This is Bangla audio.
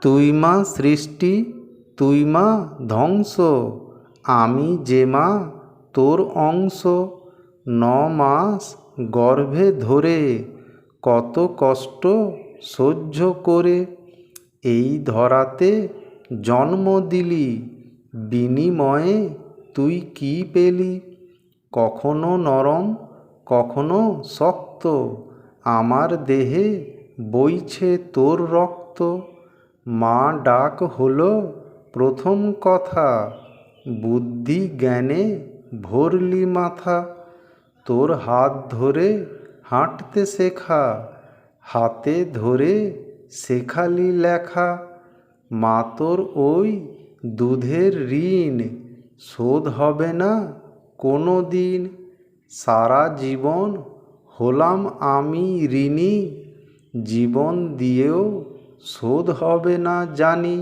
তুই মা সৃষ্টি, তুই মা ধ্বংস, আমি যে মা তোর অংশ। ন মাস গর্ভে ধরে কত কষ্ট সহ্য করে, এই ধরাতে জন্ম দিলি, বিনিময়ে তুই কি পেলি? কখনো নরম, কখনো শক্ত, আমার দেহে বইছে তোর রক্ত। মা ডাক হলো, প্রথম কথা, বুদ্ধি জ্ঞানে ভরলি মাথা। তোর হাত ধরে হাঁটতে শেখা, হাতে ধরে শেখালি লেখা। মা তোর ওই দুধের ঋণ, শোধ হবে না কোনো দিন। সারা জীবন হলাম আমি ঋণী, জীবন দিয়েও শোধ হবে না জানি।